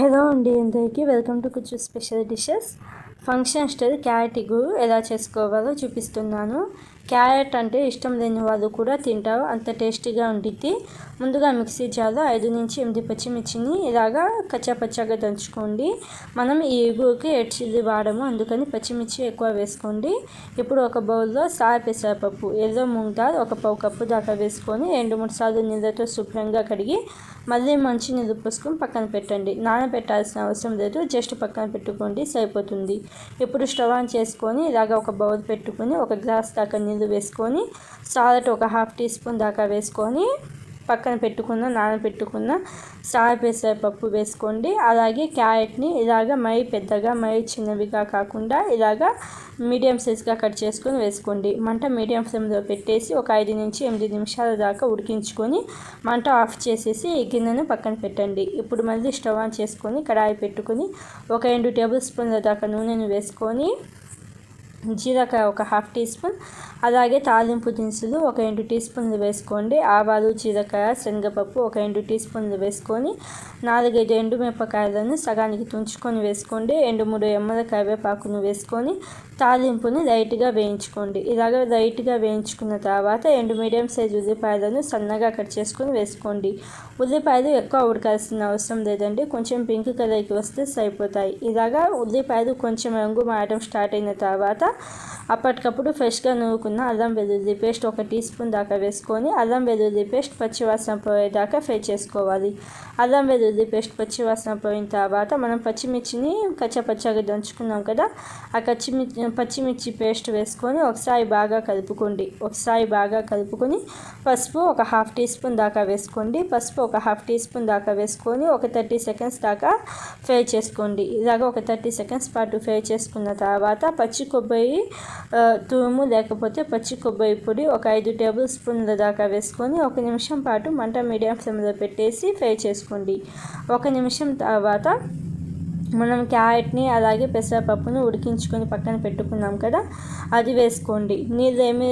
Hello అండి అందరికీ welcome to కుచ్చు special dishes. Function style carrot ఇగు ఎలా చేసుకోవాలో చూపిస్తున్నాను. క్యారెట్ అంటే ఇష్టం లేని వాళ్ళు కూడా తింటారు అంత టేస్టీగా ఉండిద్ది. ముందుగా మిక్సీ జార్లో ఐదు నుంచి ఎనిమిది పచ్చిమిర్చిని ఇలాగా కచ్చాపచ్చాగా దంచుకోండి. మనం ఈ ఎగుకి ఎడ్ చిల్లీ వాడము. అందుకని పచ్చిమిర్చి ఎక్కువ వేసుకోండి. ఇప్పుడు ఒక బౌల్లో సాయ పెసరపప్పు ఎల్లో మూంగ్ దాల్ ఒక పావు కప్పు దాకా వేసుకొని రెండు మూడు సార్లు నీళ్ళతో శుభ్రంగా కడిగి మళ్ళీ మంచి నీళ్ళు పోసుకొని పక్కన పెట్టండి. నానబెట్టాల్సిన అవసరం లేదు. జస్ట్ పక్కన పెట్టుకోండి సరిపోతుంది. ఇప్పుడు స్టవ్ ఆన్ చేసుకొని ఇలాగ ఒక బౌల్ పెట్టుకొని ఒక గ్లాస్ దాకా నీళ్ళు వేసుకొని సాల్ట్ ఒక హాఫ్ టీ స్పూన్ దాకా వేసుకొని పక్కన పెట్టుకున్న నానబెట్టుకున్న సాయ పప్పు వేసుకోండి. అలాగే క్యారెట్ని ఇలాగ మై పెద్దగా మై చిన్నవిగా కాకుండా ఇలాగ మీడియం సైజ్గా కట్ చేసుకొని వేసుకోండి. మంట మీడియం ఫ్లేమ్లో పెట్టేసి ఒక ఐదు నుంచి ఎనిమిది నిమిషాల దాకా ఉడికించుకొని మంట ఆఫ్ చేసేసి ఈ గిన్నెను పక్కన పెట్టండి. ఇప్పుడు మళ్ళీ స్టవ్ ఆన్ చేసుకొని కడాయి పెట్టుకొని ఒక రెండు టేబుల్ స్పూన్ల దాకా నూనెను వేసుకొని జీలకాయ ఒక హాఫ్ టీ స్పూన్ అలాగే తాలింపు దినుసులు ఒక రెండు టీ స్పూన్లు వేసుకోండి. ఆవాలు జీలకాయ శనగపప్పు ఒక రెండు టీ స్పూన్లు వేసుకొని నాలుగైదు ఎండు మిరపకాయలను సగానికి తుంచుకొని వేసుకోండి. రెండు మూడు ఎమ్మల కరివేపాకును వేసుకొని తాలింపుని లైట్గా వేయించుకోండి. ఇలాగ లైట్గా వేయించుకున్న తర్వాత ఎండు మీడియం సైజ్ ఉల్లిపాయలను సన్నగా కట్ చేసుకొని వేసుకోండి. ఉల్లిపాయలు ఎక్కువ ఉడకాల్సిన అవసరం లేదండి. కొంచెం పింక్ కలర్కి వస్తే సరిపోతాయి. ఇలాగా ఉల్లిపాయలు కొంచెం రంగు మారడం స్టార్ట్ అయిన తర్వాత అప్పటికప్పుడు ఫ్రెష్గా నూరుకున్న అల్లం వెల్లుల్లి పేస్ట్ ఒక టీ స్పూన్ దాకా వేసుకొని అల్లం వెల్లుల్లి పేస్ట్ పచ్చివాసన పోయేదాకా ఫ్రై చేసుకోవాలి. అల్లం వెల్లుల్లి పేస్ట్ పచ్చివాసన పోయిన తర్వాత మనం పచ్చిమిర్చిని కచ్చపచ్చగా దంచుకున్నాం కదా ఆ పచ్చిమిర్చి పచ్చిమిర్చి పేస్ట్ వేసుకొని ఒకసారి బాగా కలుపుకోండి. ఒకసారి బాగా కలుపుకొని పసుపు ఒక హాఫ్ టీ స్పూన్ దాకా వేసుకోండి. పసుపు ఒక హాఫ్ టీ స్పూన్ దాకా వేసుకొని ఒక థర్టీ సెకండ్స్ దాకా ఫ్రై చేసుకోండి. ఇలాగ ఒక థర్టీ సెకండ్స్ పాటు ఫ్రై చేసుకున్న తర్వాత పచ్చి కొబ్బరి తురుము లేకపోతే పచ్చి కొబ్బరి పొడి ఒక ఐదు టేబుల్ స్పూన్ల దాకా వేసుకొని ఒక నిమిషం పాటు మంట మీడియం ఫ్లేమ్లో పెట్టేసి ఫ్రై చేసుకోండి. ఒక నిమిషం తర్వాత మనం క్యారెట్ని అలాగే పెసరపప్పును ఉడికించుకొని పక్కన పెట్టుకున్నాం కదా అది వేసుకోండి. నీళ్ళు ఏమీ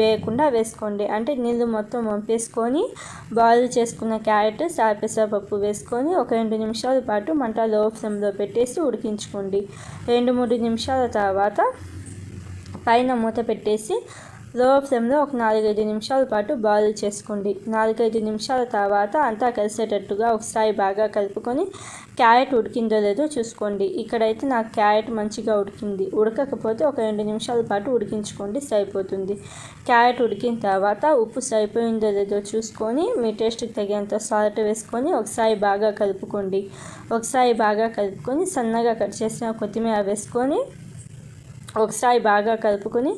వేయకుండా వేసుకోండి. అంటే నీళ్ళు మొత్తం వంపేసుకొని బాయిల్ చేసుకున్న క్యారెట్ పెసరపప్పు వేసుకొని ఒక రెండు నిమిషాల పాటు మంట లో ఫ్లేమ్లో పెట్టేసి ఉడికించుకోండి. రెండు మూడు నిమిషాల తర్వాత పైన మూత పెట్టేసి లో ఫ్లేమ్లో ఒక నాలుగైదు నిమిషాల పాటు బాయిల్ చేసుకోండి నాలుగైదు నిమిషాల తర్వాత అంతా కలిసేటట్టుగా ఒకసారి బాగా కలుపుకొని క్యారెట్ ఉడికిందో లేదో చూసుకోండి. ఇక్కడైతే నాకు క్యారెట్ మంచిగా ఉడికింది. ఉడకకపోతే ఒక రెండు నిమిషాల పాటు ఉడికించుకోండి సరిపోతుంది. క్యారెట్ ఉడికిన తర్వాత ఉప్పు సరిపోయిందో లేదో చూసుకొని మీ టేస్ట్కి తగినంత సాల్ట్ వేసుకొని ఒకసారి బాగా కలుపుకోండి. ఒకసారి బాగా కలుపుకొని సన్నగా కట్ చేసిన కొత్తిమీర వేసుకొని ఒకసారి బాగా కలుపుకొని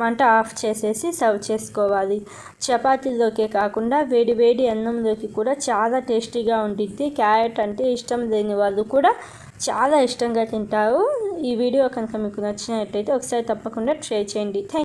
మంట ఆఫ్ చేసేసి సర్వ్ చేసుకోవాలి. చపాతీల్లోకే కాకుండా వేడి వేడి అన్నంలోకి కూడా చాలా టేస్టీగా ఉంటుంది క్యారెట్ అంటే ఇష్టం లేని వాళ్ళు కూడా చాలా ఇష్టంగా తింటారు. ఈ వీడియో కనుక మీకు నచ్చినట్టయితే ఒకసారి తప్పకుండా ట్రై చేయండి. థ్యాంక్